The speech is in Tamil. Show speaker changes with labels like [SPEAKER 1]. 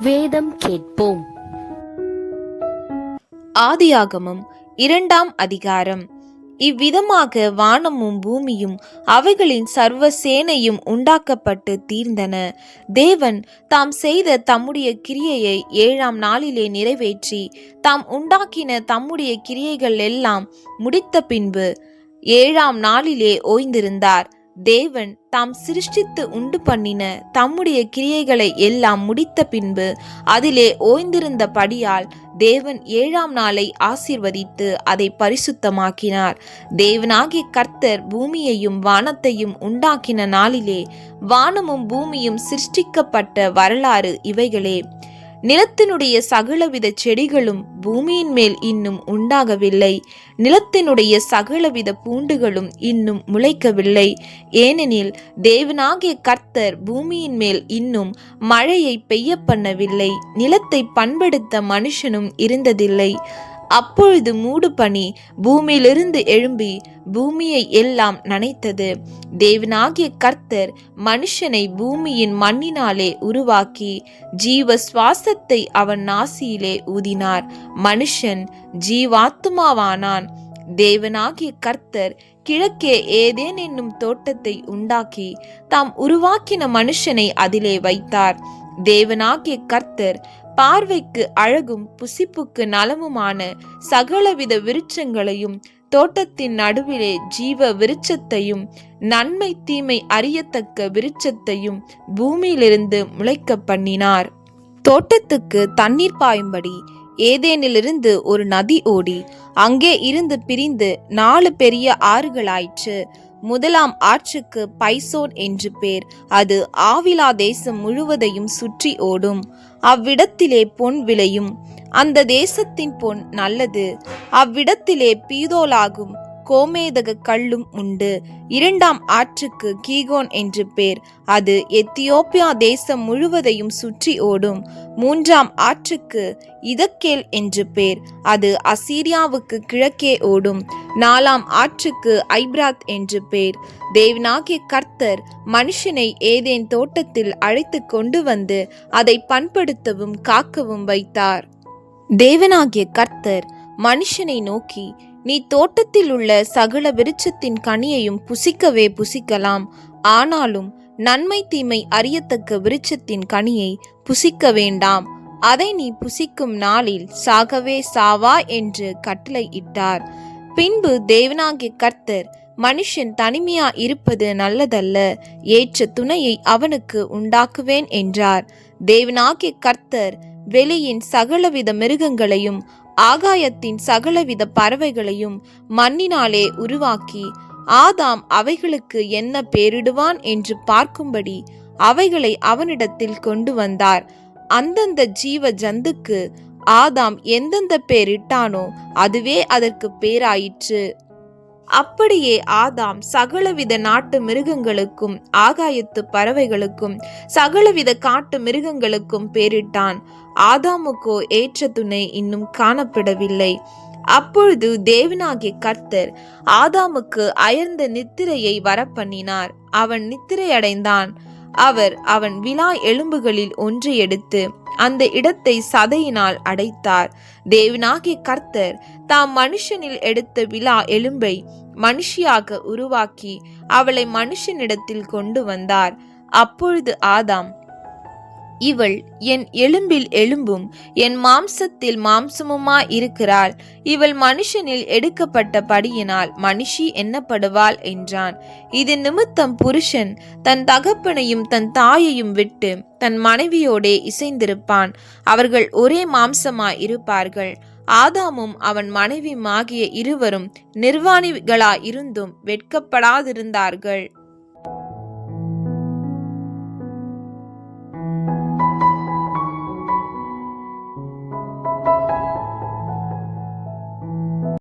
[SPEAKER 1] வேதம் கேட்போம்.
[SPEAKER 2] ஆதியாகமம் இரண்டாம் அதிகாரம். இவ்விதமாக வானமும் பூமியும் அவைகளின் சர்வ சேனையும் உண்டாக்கப்பட்டு தீர்ந்தன. தேவன் தாம் செய்த தம்முடைய கிரியையை ஏழாம் நாளிலே நிறைவேற்றி தாம் உண்டாக்கின தம்முடைய கிரியைகள் எல்லாம் முடித்த பின்பு ஏழாம் நாளிலே ஓய்ந்திருந்தார். தேவன் தாம் சிருஷ்டித்து உண்டு பண்ணின தம்முடைய கிரியைகளை எல்லாம் முடித்த பின்பு அதிலே ஓய்ந்திருந்தபடியால் தேவன் ஏழாம் நாளை ஆசீர்வதித்து அதை பரிசுத்தமாக்கினார். தேவனாகிய கர்த்தர் பூமியையும் வானத்தையும் உண்டாக்கின நாளிலே வானமும் பூமியும் சிருஷ்டிக்கப்பட்ட வரலாறு இவைகளே. நிலத்தினுடைய சகலவித செடிகளும் பூமியின் மேல் இன்னும் உண்டாகவில்லை. நிலத்தினுடைய சகலவித பூண்டுகளும் இன்னும் முளைக்கவில்லை. ஏனெனில் தேவனாகிய கர்த்தர் பூமியின் மேல் இன்னும் மழையை பெய்ய பண்ணவில்லை. நிலத்தை பண்படுத்த மனுஷனும் இருந்ததில்லை. அப்பொழுது மூடு பனி பூமியிலிருந்து எழும்பி பூமியை எல்லாம் நனைத்தது. தேவனாகிய கர்த்தர் மனுஷனை பூமியின் மண்ணினாலே உருவாக்கி ஜீவ சுவாசத்தை அவன் நாசியிலே ஊதினார். மனுஷன் ஜீவாத்துமாவானான் தேவனாகிய கர்த்தர் கிழக்கே ஏதேன் என்னும் தோட்டத்தை உண்டாக்கி தாம் உருவாக்கின மனுஷனை அதிலே வைத்தார். தேவனாகிய கர்த்தர் பார்வைக்கு அழகும் புசிப்புக்கு நலமுமான சகலவித விருட்சங்களையும் தோட்டத்தின் நடுவிலே ஜீவ விருட்சத்தையும் நன்மை தீமை அறியத்தக்க விருட்சத்தையும் பூமியிலிருந்து முளைக்க பண்ணினார். தோட்டத்துக்கு தண்ணீர் பாயும்படி ஏதேனிலிருந்து ஒரு நதி ஓடி அங்கே இருந்து பிரிந்து நாலு பெரிய ஆறுகளாயிற்று. முதலாம் ஆற்றுக்கு பைசோன் என்று பேர். அது ஆவிலா தேசம் முழுவதையும் சுற்றி ஓடும். அவ்விடத்திலே பொன் விளையும். அந்த தேசத்தின் பொன் நல்லது. அவ்விடத்திலே பீதோலாகும். கோமேதக கல்லும் உண்டு. இரண்டாம் ஆற்றுக்கு கீகோன் என்று பேர். அது எத்தியோப்பியா தேசம் முழுவதையும் சுற்றி ஓடும். மூன்றாம் ஆற்றுக்கு இதக்கேல் என்று பேர். அது அசீரியாவுக்கு கிழக்கே ஓடும். நாலாம் ஆற்றுக்கு ஐப்ராத் என்று பேர். தேவனாகிய கர்த்தர் மனுஷனை ஏதேன் தோட்டத்தில் அழைத்து கொண்டு வந்து அதை பண்படுத்தவும் காக்கவும் வைத்தார். தேவனாகிய கர்த்தர் மனுஷனை நோக்கி நீ தோட்டத்தில் உள்ள சகல விருட்சத்தின் கனியையும் புசிக்கவே புசிக்கலாம். ஆனாலும் நன்மை தீமை அறியத்தக்க விருட்சத்தின் கனியை புசிக்க வேண்டாம். அதை நீ புசிக்கும் நாளில் சாகவே சாவா என்று கட்டளை இட்டார். பின்பு தேவனாகிய கர்த்தர் மனுஷன் தனிமையா இருப்பது நல்லதல்ல. ஏற்ற துணையை அவனுக்கு உண்டாக்குவேன் என்றார். தேவனாகிய கர்த்தர் வெளியின் சகலவித மிருகங்களையும் ஆகாயத்தின் சகலவித பறவைகளையும் மண்ணினாலே உருவாக்கி ஆதாம் அவைகளுக்கு என்ன பேரிடுவான் என்று பார்க்கும்படி அவைகளை அவனிடத்தில் கொண்டு வந்தார். அந்தந்த ஜீவ ஜந்துக்கு ஆதாம் எந்தெந்த பேரிட்டானோ அதுவே அதற்கு பேராயிற்று. அப்படியே ஆதாம் சகலவித நாட்டு மிருகங்களுக்கும் ஆகாயத்து பறவைகளுக்கும் சகலவித காட்டு மிருகங்களுக்கும் பேரிட்டான். ஆதாமுக்கோ ஏற்ற துணை இன்னும் காணப்படவில்லை. அப்பொழுது தேவனாகிய கர்த்தர் ஆதாமுக்கு அயர்ந்த நித்திரையை வரப்பண்ணினார். அவன் நித்திரையடைந்தான். அவர் அவன் விழா எலும்புகளில் ஒன்று எடுத்து அந்த இடத்தை சதையினால் அடைத்தார். தேவனாகிய கர்த்தர் தாம் மனுஷனில் எடுத்த விழா எலும்பை மனுஷியாக உருவாக்கி அவளை மனுஷனிடத்தில் கொண்டு வந்தார். அப்பொழுது ஆதாம் இவள் என் எலும்பில் எலும்பும் என் மாம்சத்தில் மாம்சமுமா இருக்கிறாள். இவள் மனுஷனில் எடுக்கப்பட்ட படியினால் மனுஷி எண்ணப்படுவாள் என்றான். இது நிமித்தம் புருஷன் தன் தகப்பனையும் தன் தாயையும் விட்டு தன் மனைவியோடே இசைந்திருப்பான். அவர்கள் ஒரே மாம்சமாய் இருப்பார்கள் ஆதாமும் அவன் மனைவியுமாகிய இருவரும் நிர்வாணிகளாயிருந்தும் வெட்கப்படாதிருந்தார்கள்.